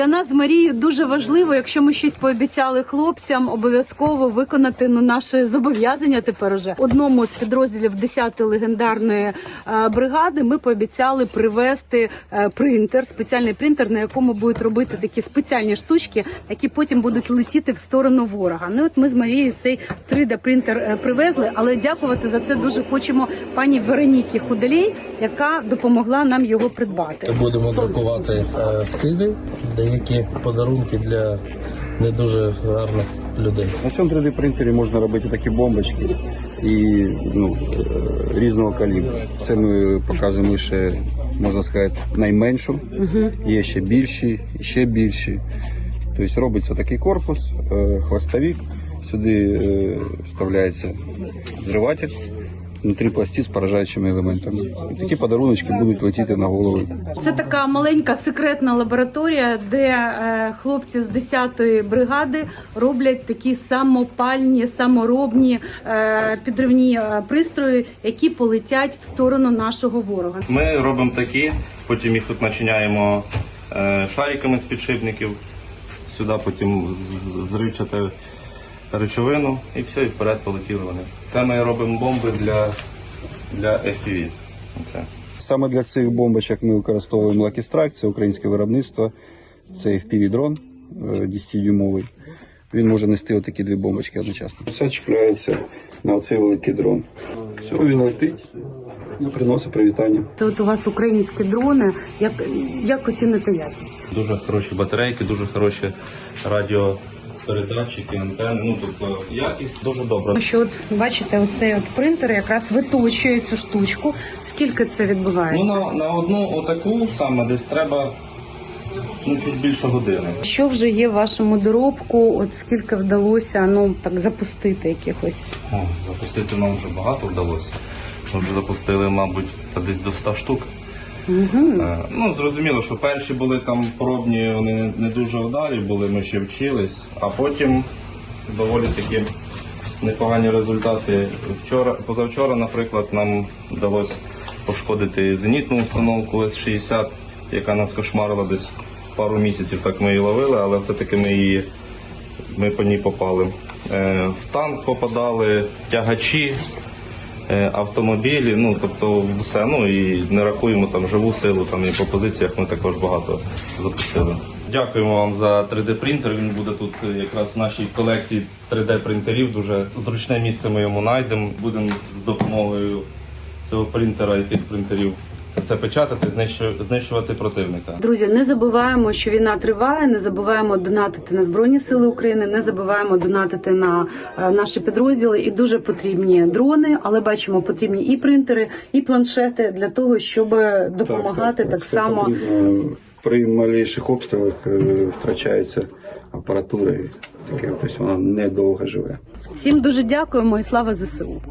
Для нас з дуже важливо, якщо ми щось пообіцяли хлопцям, обов'язково виконати ну наше зобов'язання. Тепер уже одному з підрозділів 10-ї легендарної е, бригади. Ми пообіцяли привезти е, принтер, спеціальний принтер, на якому будуть робити такі спеціальні штучки, які потім будуть летіти в сторону ворога. Ну от ми з Марією цей 3D принтер е, привезли, але дякувати за це дуже хочемо пані Веронікі Худалій, яка допомогла нам його придбати. Будемо друкувати е, скиди, деякі подарунки для не дуже гарних людей. На цьому 3D принтері можна робити такі бомбочки і ну, е, різного калібру. Це ми показуємо лише, можна сказати, найменшу. Є ще більші, ще більші. Тобто робиться такий корпус, е, хвостовик, сюди е, вставляється зриватель. Внутрі пласті з поражаючими елементами. І такі подаруночки будуть летіти на голову. Це така маленька секретна лабораторія, де е, хлопці з 10-ї бригади роблять такі самопальні, саморобні е, підривні е, пристрої, які полетять в сторону нашого ворога. Ми робимо такі, потім їх тут начиняємо шариками з підшипників, сюди потім з- зривчати речовину і все, і вперед полетіли вони. Це ми робимо бомби для, для FPV. Оце. Саме для цих бомбочок ми використовуємо Lucky Strike, це українське виробництво. Це FPV-дрон 10-дюймовий. Він може нести отакі дві бомбочки одночасно. Все чіпляється на оцей великий дрон. Все, він летить і приносить привітання. Це от у вас українські дрони. Як, як оцінити якість? Дуже хороші батарейки, дуже хороші радіопередатчики, антенни. Ну, тобто якість дуже добра. Що от бачите, оцей от принтер якраз виточує цю штучку. Скільки це відбувається? Ну, на, на одну отаку саме десь треба ну, чуть більше години. Що вже є в вашому доробку? От скільки вдалося ну так запустити якихось? О, запустити нам вже багато вдалося. Ми вже запустили, мабуть, десь до 100 штук. Е, Ну, зрозуміло, що перші були там пробні, вони не дуже вдалі були, ми ще вчились, а потім доволі такі непогані результати. Вчора, позавчора, наприклад, нам вдалося пошкодити зенітну установку С-60, яка нас кошмарила десь пару місяців, так ми її ловили, але все-таки ми її ми по ній попали. Е, В танк попадали тягачі, автомобілі, ну тобто все. Ну і не рахуємо там живу силу, там і по позиціях ми також багато запустили. Дякуємо вам за 3D принтер. Він буде тут е, якраз в нашій колекції 3D принтерів. Дуже зручне місце ми йому знайдемо. Будемо з допомогою цього принтера і тих принтерів це все печатати, знищу- знищувати противника. Друзі, не забуваємо, що війна триває. Не забуваємо донатити на збройні сили України. Не забуваємо донатити на е, наші підрозділи. І дуже потрібні дрони, але бачимо, потрібні і принтери, і планшети для того, щоб допомагати так, все само. потрібно. При малейших обстрілах е, втрачається апаратура, таке, тобто вона недовго живе. Всім дуже дякуємо і слава ЗСУ.